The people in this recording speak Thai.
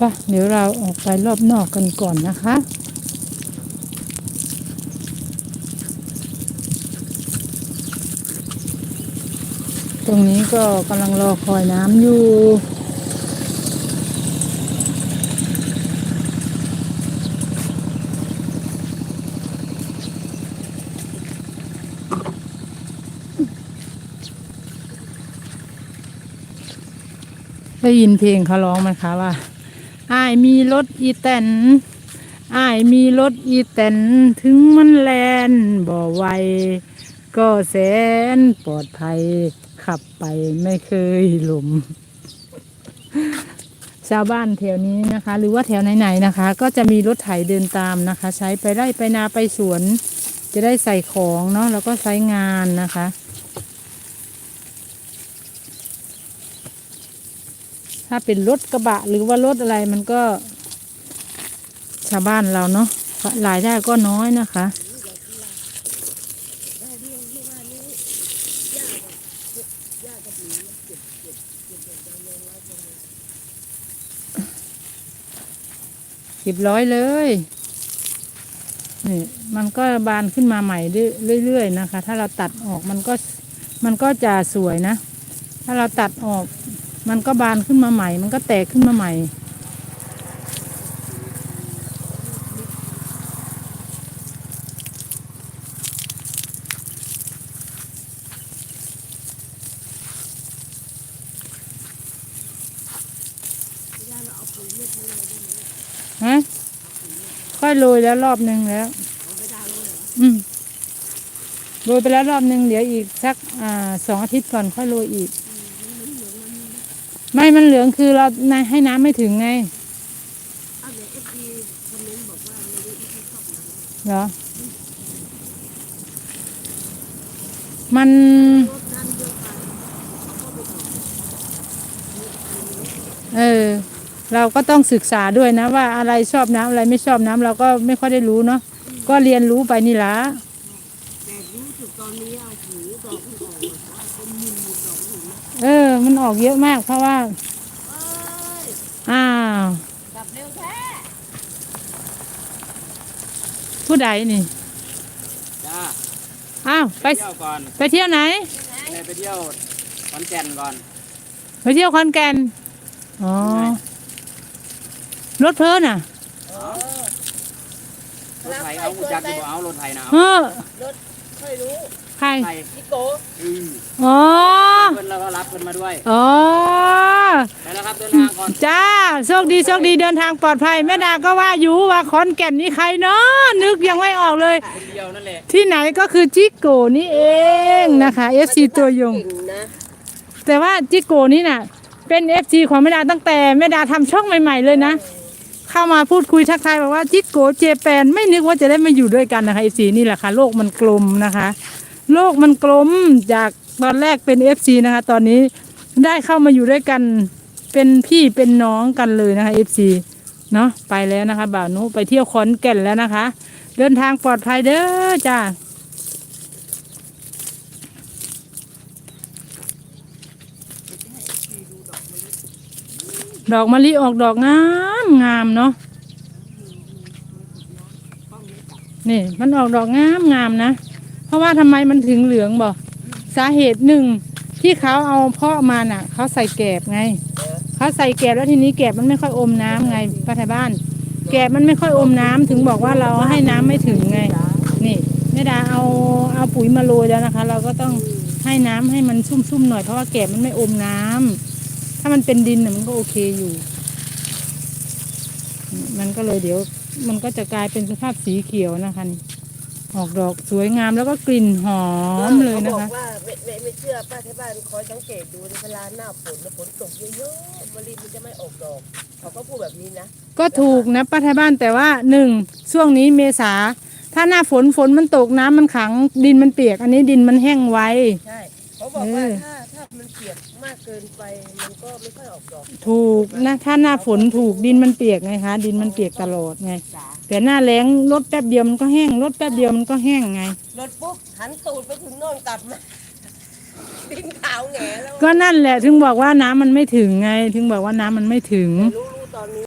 ปะเดี๋ยวเราออกไปรอบนอกกันก่อนนะคะตรงนี้ก็กำลังรอคอยน้ำอยู่ ได้ยินเพลงเขาร้องไหมคะว่า อ้ายมีรถอีแตนอ้ายมีรถอีแตนถึงมันแลนบ่ไวก็แสนปลอดภัยขับไปไม่เคยหลุม ชาวบ้านแถวนี้นะคะ หรือว่าแถวไหนๆนะคะ ก็จะมีรถไถเดินตามนะคะ ใช้ไปไร่ไปนาไปสวน จะได้ใส่ของเนาะแล้วก็ใช้งานนะคะ ถ้าเป็นรถกระบะหรือว่ารถอะไรมันก็ชาวบ้านเราเนาะรายได้ก็น้อยนะคะสิบร้อยเลยนี่มันก็บานขึ้นมาใหม่เรื่อยๆนะคะ ถ้าเราตัดออกมันก็มันก็จะสวยนะ ถ้าเราตัดออก มันก็บานขึ้นมาใหม่ มันก็แตกขึ้นมาใหม่ ฮะ ค่อยโรยแล้วรอบหนึ่งแล้ว อืมโรยไปแล้วรอบหนึ่งเดี๋ยวอีกสักอ่าสองอาทิตย์ก่อนค่อยโรยอีก ไม่มันเหลืองคือเราให้น้ำไม่ถึงไงเหรอ มันเออเราก็ต้องศึกษาด้วยนะว่าอะไรชอบน้ำอะไรไม่ชอบน้ำเราก็ไม่ค่อยได้รู้เนาะก็เรียนรู้ไปนี่ละแต่รู้สึกตอนนี้อะหูดอกมันออกมาเป็นหมื่นดอกหูนะ เออ มันออกเยอะมากเพราะว่าเอ้ยอ้าวกลับเร็วแท้ผู้ใดนี่ จ้าอ้าว ไปเที่ยวก่อนไปเที่ยวไหนไปเที่ยวขอนแก่นก่อน ไปเที่ยวคอนแก่นอ๋อ รถเพลินอะ รถไถเอากูจักอยู่บ่เอารถไถนะเอเอาอค่อยรู้ ใครไถพี่โกอืออ๋อเพิ่นแล้วก็รับเพิ่นมาด้วยอ๋อไปแล้วครับเดินทางก่อนจ้าโชคดีโชคดีเดินทางปลอดภัยแม่ดาก็ว่าอยู่ว่าขอนแก่นนี่ใครเนาะนึกยังไม่ออกเลย คนเดียวนั่นแหละที่ไหนก็คือจิโกนี่เองนะคะ FC ตัวยง เก่งนะแต่ว่าจิโกนี่น่ะ เป็น FC ของแม่ดาตั้งแต่แม่ดาทำช่องใหม่ ๆ เลยนะ เข้ามาพูดคุยทักทายบอกว่าจิโกเจแปนไม่นึกว่าจะได้มาอยู่ด้วยกันนะคะ FC นี่แหละค่ะ โลกมันกลมนะคะ โลกมันกลมจากตอนแรกเป็น FC นะคะ ตอนนี้ได้เข้ามาอยู่ด้วยกันเป็นพี่เป็นน้องกันเลยนะคะ FC เนาะไปแล้วนะคะบ่าวนุไปเที่ยวขอนแก่นแล้วนะคะ เดินทางปลอดภัยเด้อจ้าดอกมะลิออกดอกงามงามเนาะนี่มันออกดอกงามงามนะ ราะว่าทำไมมันถึงเหลืองบอกสาเหตุหนึ่งที่เขาเอาเพาะมาน่ะเขาใส่แกบไงเขาใส่แกบแล้วทีนี้แกบมันไม่ค่อยอมน้ำไงป้าไทยบ้าน แกบมันไม่ค่อยอมน้ำถึงบอกว่าเราให้น้ำไม่ถึงไง นี่แม่ดาเอาเอาปุ๋ยมาโรยแล้วนะคะ เราก็ต้องให้น้ำให้มันชุ่มๆหน่อยเพราะว่าแกบมันไม่อมน้ำถ้ามันเป็นดินน่ะมันก็โอเคอยู่ มันก็เลยเดี๋ยว มันก็จะกลายเป็นสภาพสีเขียวนะคะนี่ ออกดอกสวยงามแล้วก็กลิ่นหอมเลยนะขาบอคะกว่าไม่ไม่ไม่เชื่อป้าที่บ้านคอยสังเกตดูในเวลาหน้าฝนแล้วฝนตกเยอะๆมะลิมันจะไม่ออกดอกเขาก็พูดแบบนี้นะก็ถูกนะป้าไทยบ้านแต่ว่าหนึ่งช่วงนี้เมษา ถ้าหน้าฝนฝนมันตกน้ำมันขังดินมันเปียก อันนี้ดินมันแห้งไว ใช่เขาบอกว่าเออ ถ้าถ้ามันเปียกมากเกินไป มันก็ไม่ค่อยออกดอกถูกนะถ้าหน้าฝนถูกดินมันเปียกไงคะดินมันเปียกตลอดไงจ๋าแต่หน้าแล้งรดแป๊บเดียวมันก็แห้งรดแป๊บเดียวมันก็แห้งไง รถปุ๊บหันตูดไปถึงโน่นกลับมาดินขาวแหงแล้วก็นั่นแหละถึงบอกว่าน้ำมันไม่ถึงไง ถึงบอกว่าน้ำมันไม่ถึง รู้รู้ตอนนี้